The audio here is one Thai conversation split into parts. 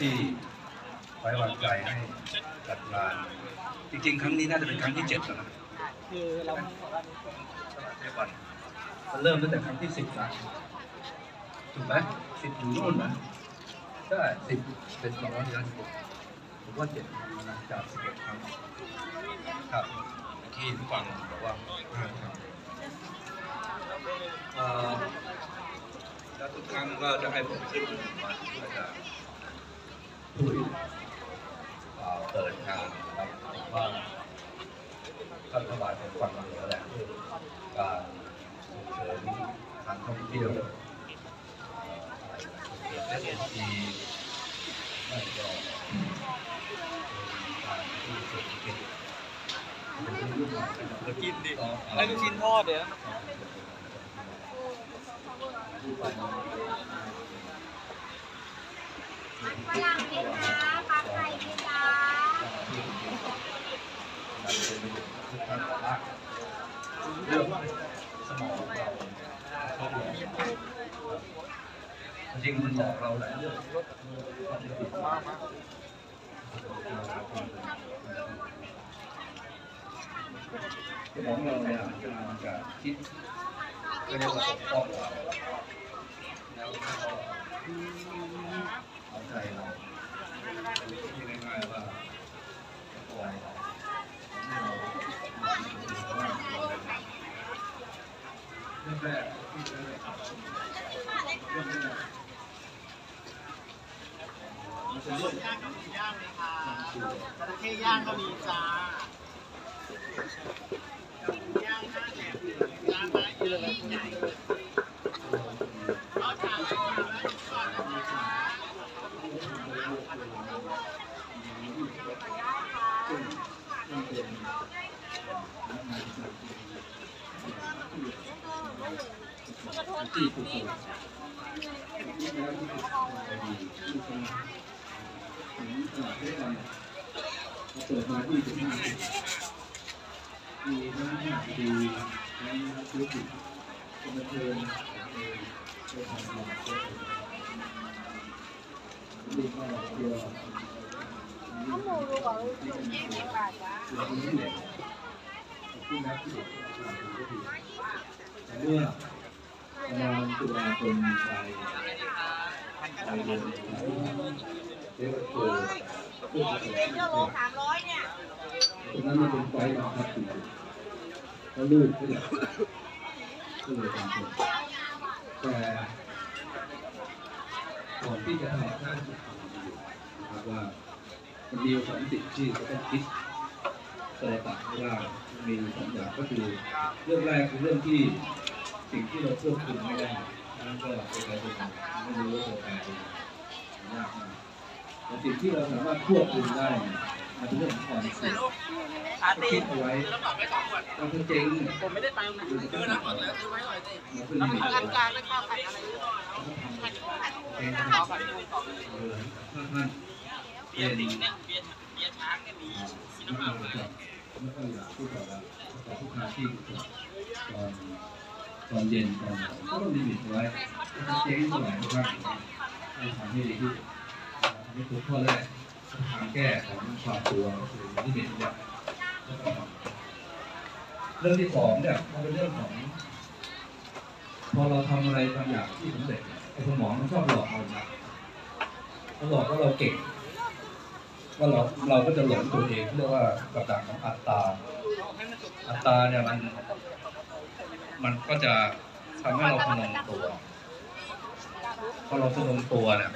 ที่ไว้วางใจให้จัดงาน จริงๆ ครั้งนี้น่าจะเป็นครั้งที่เจ็ดแล้วนะคือเราเทพวันมันเริ่มตั้งแต่ครั้งที่สิบนะถูกไหมสิบอยู่นู่นนะใช่สิบเป็นสองร้อยสิบหกผมว่าเจ็ดนะจากสิบเอ็ดครั้งครับเมื่อกี้ฟังบอกว่าห้าครั้งเอ่อแล้วทุกครั้งก็จะให้ผมขึ้นมาเพื่อจะพูด เอ่อเปิดงานนะครับผมว่าท่านพระบาทเป็นความเหนือแหละเรื่อการส่งเสริมการท่องเที่ยวและเอ็นจีนั่นก็การที่เศรษฐกิจเป็นเรื่องใหม่นะครับกินดิต่อแล้ลูกชิ้นทอดเดี๋ยว ฝรั่งดีนะปลาไทยดีจ้า เรื่องสมองเราจริงมันบอกเราหลายเรื่องสมองเราเนี่ยมันจะคิดก็เรียกว่าปกป้องเราแล้วก็เอาใจเราที่ง่ายๆว่าปล่อยเราให้เราเรื่องแรกที่เรื่องแรกเรื่องแรก มันเรื่องย่างกับย่างเลยค่ะจระเข้ย่างก็มีจ้าย่างหน้าแหลมร้านไม้เยอะใหญ่เอาถามเลยค่ะแล้วก่อนนะคะที่ถูกต้อง เปิดมาที่สิบห้าปีมีทั้งห้าปีทั้งธุรกิจบันเทิงเป็นทางการเรียกว่าเดียวข้าวหมูดูก่อนยี่สิบบาทจ้าเราไม่ได้ที่นักที่เด็กแต่เมื่อประมาณตุลาคมไปไปเดือน เรียกว่าเกิดเพื่อจะเป็นกิโลสามร้อยเนี่ยตรงนั้นมันเป็นไฟบังคับอยู่แล้วลูกก็อยก็เลยทำแต่ก่อนที่จะทำได้ที่ทำอยู่นะครับว่ามันมีสองสิ่งที่จะต้องคิดสลับตัดไม่ได้มีสองอย่างก็คือเรื่องแรกคือเรื่องที่สิ่งที่เราควบคุมไม่ได้นั่นก็เป็นการเป็นไม่รู้ว่าจะแปลเป็นยากมาก แต่สิ่งที่เราสามารถควบคุมได้มันเป็นเรื่องของความเสี่ยงอาตีคิดเอาไว้แล้วบอกไม่สองขวดเราเจ๊งเนี่ยผมไม่ได้ตังค์นะซื้อน้ำหมดแล้วซื้อไว้หน่อยสิเราขึ้นน้ำไม่ผักได้กลางๆไม่ข้าวผัดอะไรหรือเปล่าเจ๊งข้าวผัดกุ้งต่อเออถ้าท่านเบียร์สิงเนี่ยเบียร์เบียร์ช้างเนี่ยมีมีไม่น้ำค่เปอล่ายไหมจะไม่ค่อยอยากพูดต่อแล้วต่อทุกคาที่ตอนตอนเย็นตอนก็ต้องลิมิตไว้ถ้าเจ๊งเท่าไหร่ก็ได้ให้ทำให้ดีที่สุด นี่คือข้อแรกทางแก้ของความกลัวคือลิมิตไว้เรื่องที่สองเนี่ยมันเป็นเรื่องของพอเราทำอะไรบางอย่างที่สำเร็จไอ้สมองมันชอบหลอกเรานะมันหลอกว่าเราเก่งว่าเราเราก็จะหลงตัวเองเรียกว่ากับดักของอัตตา อัตตาเนี่ยมัน มันก็จะทำให้เราพนมตัวพอเราพนมตัวเนี่ย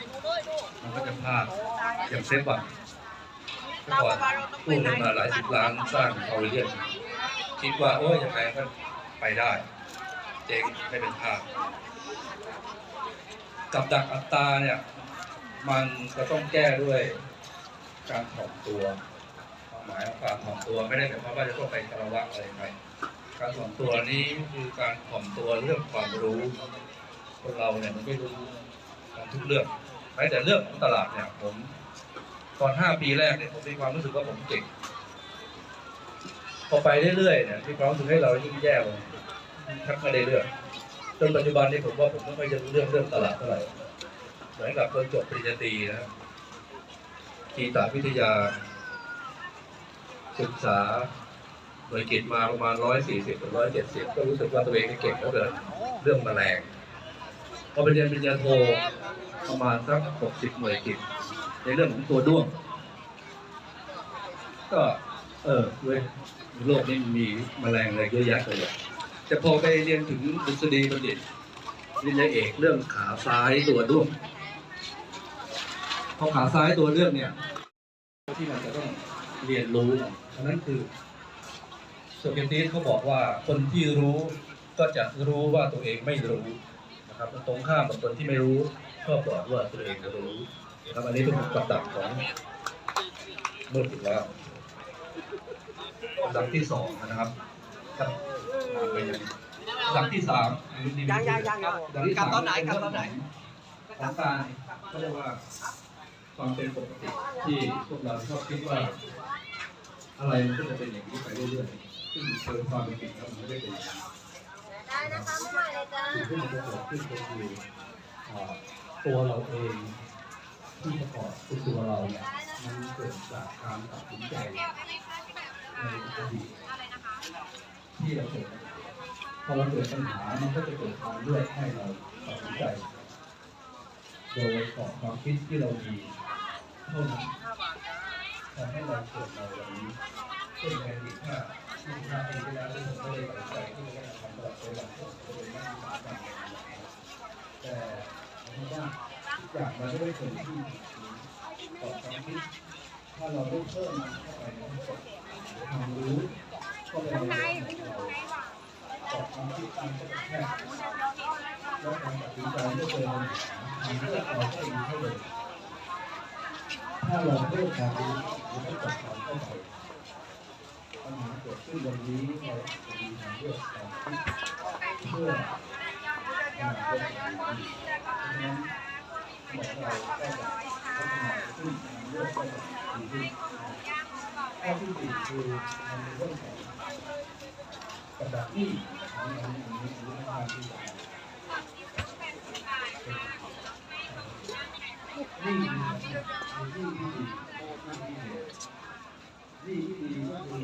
มันก็จะพลาดอย่างเซฟอะเมื่อก่อนกู้เงินมาหลายสิบล้านสร้างพาเลียนคิดว่าโอ้ยยังไงก็ไปได้ เจ๊งไม่เป็นภาพกับดักอัตตาเนี่ย มันจะต้องแก้ด้วยการถ่อมตัวความหมายของการถ่อมตัวไม่ได้หมายความว่าจะต้องไปคารวะอะไรใครการถ่อมตัวนี้คือการถ่อมตัวเรื่องความรู้ คนเราเนี่ยมันไม่รู้ทุกเรื่อง แม้แต่เรื่องของตลาดเนี่ยผมตอนห้าปีแรกเนี่ยผมมีความรู้สึกว่าผมเก่งพอไปเรื่อยๆเนี่ยมีความรู้สึกให้เรายิ่งแย่ลงชักไม่ได้เรื่องจนปัจจุบันนี้ผมว่าผมไม่ค่อยจะรู้เรื่องเรื่องตลาดเท่าไหร่เหมือนกับคนจบปริญญาตรีนะกีตาวิทยา ศึกษาหน่วยกิจมาประมาณร้อยสี่สิบถึงร้อยเจ็ดสิบก็รู้สึกว่าตัวเองเก่งเหลือเกินเรื่องแมลงพอไปเรียนปริญญาโท ประมาณสักหกสิบหน่วยกิจในเรื่องของตัวด้วง ก็ เออเว้ยโลกนี้มีแมลงอะไรเยอะแยะเลยอะแต่พอไปเรียนถึงดุษฎีบัณฑิตปริญญาเอกเรื่องขาซ้ายตัวด้วงพอขาซ้ายตัวเรื่องเนี่ย ที่มันจะต้องเรียนรู้อันนั้นคือโซเครติสเขาบอกว่าคนที่รู้ก็จะรู้ว่าตัวเองไม่รู้นะครับตรงข้ามกับคนที่ไม่รู้ ชอบบอกว่าตัวเองรู้นะครับอันนี้เป็นกับดักของมืดอีกแล้วดักที่สองนะครับครับอ่านไปยังดักที่สามยังยังยังยังดักที่กลัสาบมตอนไหนกลับตอนไหนของการเขาเรียกว่าความเป็นปกติที่พวกเราชอบคิดว่า อะไรมันก็จะเป็นอย่างนี้ไปเรื่อยๆซึ่งโดยความเป็นจริงแล้วมันไม่ได้เป็นอย่างนั้นได้นะคะไม่มาเลยจ้าสิ่งที่มันจะเกิดขึ้นก็คืออ่า ตัวเราเองที่ประกอบคือตัวเราเนี่ยมันเกิดจากการตัดสินใจในอดีตที่เราเกิดพอเราเกิดปัญหามันก็จะเกิดความเลือกให้เราตัดสินใจโดยกรอบความคิดที่เรามีเท่านั้นทำให้เราเกิดในวันนี้เช่นในอดีตถ้าที่ห้าปีที่แล้วที่ผมไม่ได้ตัดสินใจที่ไม่ได้ทำตลอดเวลาผมจะเป็นนักศึกษากาแต่ ผมว่าอย่างมันได้เกิดที่กรอบความคิดถ้าเราได้เพิ่มมันเข้าไปในความรู้ก็เลยเรากรอบความคิดการจะแค่แล้วการตัดสินใจไม่เจอมันเลือกเราให้ดีเท่าเลยถ้าเราเลือกกามรดีเราก็ตัดความเข้าใจปัญหาเกิดขึ้นวันนี้เราจะมีทางเลือกเพื่อ นาคตที่ดีดังนั้นบอกเราก็จะพัฒนาขึ้นทางเลือกก็จะดีขึ้นข้อที่สี่คือเป็นเรื่องของกระดาษนี่ของเราในนี้หรือทางที่สามนี่คือนี่ที่ดีนี่ที่ดีก็คือ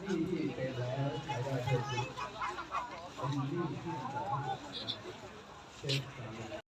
นี่ที่เป็นแล้วใช้ได้เพิ่มขึ้น Thank you.